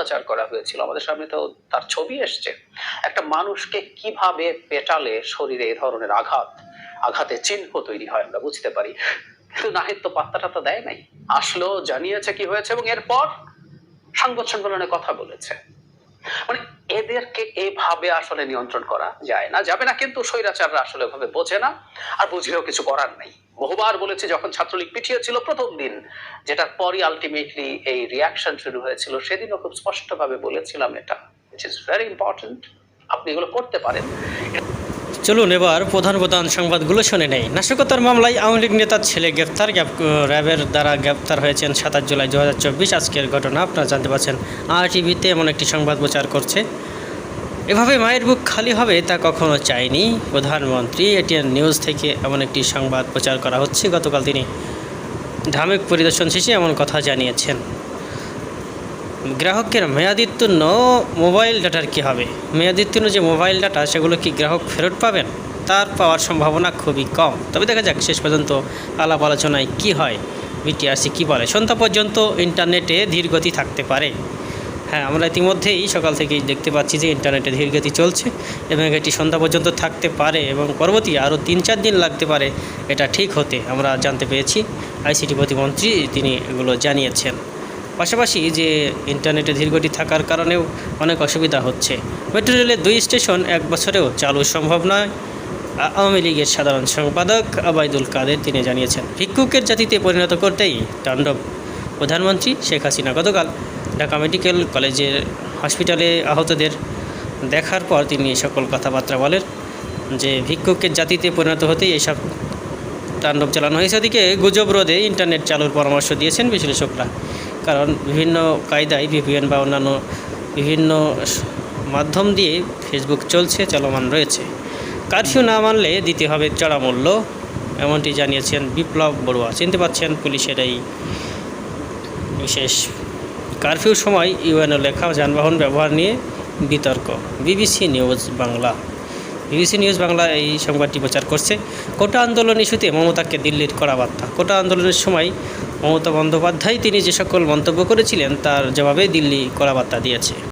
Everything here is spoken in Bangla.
অত্যাচার করা হয়েছিল। আমাদের সামনে তো তার ছবি এসছে। একটা মানুষকে কীভাবে পেটালে শরীরে এ ধরনের আঘাত, আঘাতে চিহ্ন তৈরি হয় আমরা বুঝতে পারি। কিন্তু নাহিদ তো পাত্তাটা তো দেয় নাই। আসলো, জানিয়েছে কি হয়েছে এবং এরপর সংবাদ সম্মেলনে কথা বলেছে। মানে এদেরকে এভাবে আসলে নিয়ন্ত্রণ করা যায় না, যাবে না, কিন্তু স্বৈরাচাররা আসলে ওভাবে বোঝে না আর বুঝলেও কিছু করার নেই। বহুবার বলেছি, যখন ছাত্রলীগ পিঠিয়েছিল প্রথম দিন, যেটার পরই আলটিমেটলি এই রিয়াকশন শুরু হয়েছিল, সেদিনও খুব স্পষ্টভাবে বলেছিলাম এটা ইট ইজ ভেরি ইম্পর্টেন্ট আপনি এগুলো করতে পারেন। চলুন এবার প্রধান প্রধান সংবাদগুলো শুনে নেই। নাশকতার মামলায় আওয়ামী লীগ নেতার ছেলে গ্রেফতার র্যাবের দ্বারা গ্রেপ্তার হয়েছেন সাতাশ জুলাই দু হাজার চব্বিশ আজকের ঘটনা, আপনারা জানতে পারছেন। আর টিভিতে এমন একটি সংবাদ প্রচার করছে। এভাবে মায়ের বুক খালি হবে তা কখনো চায়নি। প্রধানমন্ত্রী, এটিএন নিউজ থেকে এমন একটি সংবাদ প্রচার করা হচ্ছে। গতকাল তিনি ঢামেক পরিদর্শন শেষে এমন কথা জানিয়েছেন। গ্রাহকের মেয়াদিত্বন্ন মোবাইল ডাটার কী হবে? মেয়াদিত্বন্ন যে মোবাইল ডাটা, সেগুলো কি গ্রাহক ফেরত পাবেন? তার পাওয়ার সম্ভাবনা খুবই কম। তবে দেখা যাক, শেষ পর্যন্ত আলাপ আলোচনায় কী হয়, বিটিআরসি কী বলে? সন্ধ্যা পর্যন্ত ইন্টারনেটে ধীরগতি থাকতে পারে। হ্যাঁ আমরা ইতিমধ্যেই সকাল থেকেই দেখতে পাচ্ছি যে ইন্টারনেটে ধীরগতি চলছে এবং এটি সন্ধ্যা পর্যন্ত থাকতে পারে এবং পরবর্তী আরও তিন চার দিন লাগতে পারে, এটা ঠিক হতে আমরা জানতে পেরেছি। আইসিটি প্রতিমন্ত্রী তিনি এগুলো জানিয়েছেন। পাশাপাশি যে ইন্টারনেটে ধীরগতি থাকার কারণেও অনেক অসুবিধা হচ্ছে। মেট্রো রেলের দুই স্টেশন এক বছরেও চালু সম্ভব নয়। আওয়ামী লীগের সাধারণ সম্পাদক আবাইদুল কাদের তিনি জানিয়েছেন, ভিক্ষুকের জাতিতে পরিণত করতেই তাণ্ডব। প্রধানমন্ত্রী শেখ হাসিনা গতকাল ঢাকা মেডিকেল কলেজের হসপিটালে আহতদের দেখার পর তিনি সকল কথাবার্তা বলেন যে, ভিক্ষুকের জাতিতে পরিণত হতেই এইসব তাণ্ডব চালানো হয়েছে। ওদিকে গুজব রোধে ইন্টারনেট চালুর পরামর্শ দিয়েছেন বিশ্লেষকরা। কারণ বিভিন্ন কায়দায় ভিপিএন বা অন্যান্য বিভিন্ন মাধ্যম দিয়ে ফেসবুক চলছে, চলমান রয়েছে। কারফিউ না মানলে দিতে হবে চড়া মূল্য, এমনটি জানিয়েছেন বিপ্লব বড়ুয়া। চিনতে পাচ্ছেন পুলিশের এই বিশেষ কারফিউর সময় ইউএনও লেখা যানবাহন ব্যবহার নিয়ে বিতর্ক। BBC news Bangla. BBC news Bangla এই সংবাদটি প্রচার করছে। কোটা আন্দোলন ইস্যুতে মমতাকে দিল্লির করা বার্তা। কোটা আন্দোলনের সময় মমতা বন্দ্যোপাধ্যায় তিনি যে সকল মন্তব্য করেছিলেন, তার জবাবে দিল্লি করা বার্তা দিয়েছে।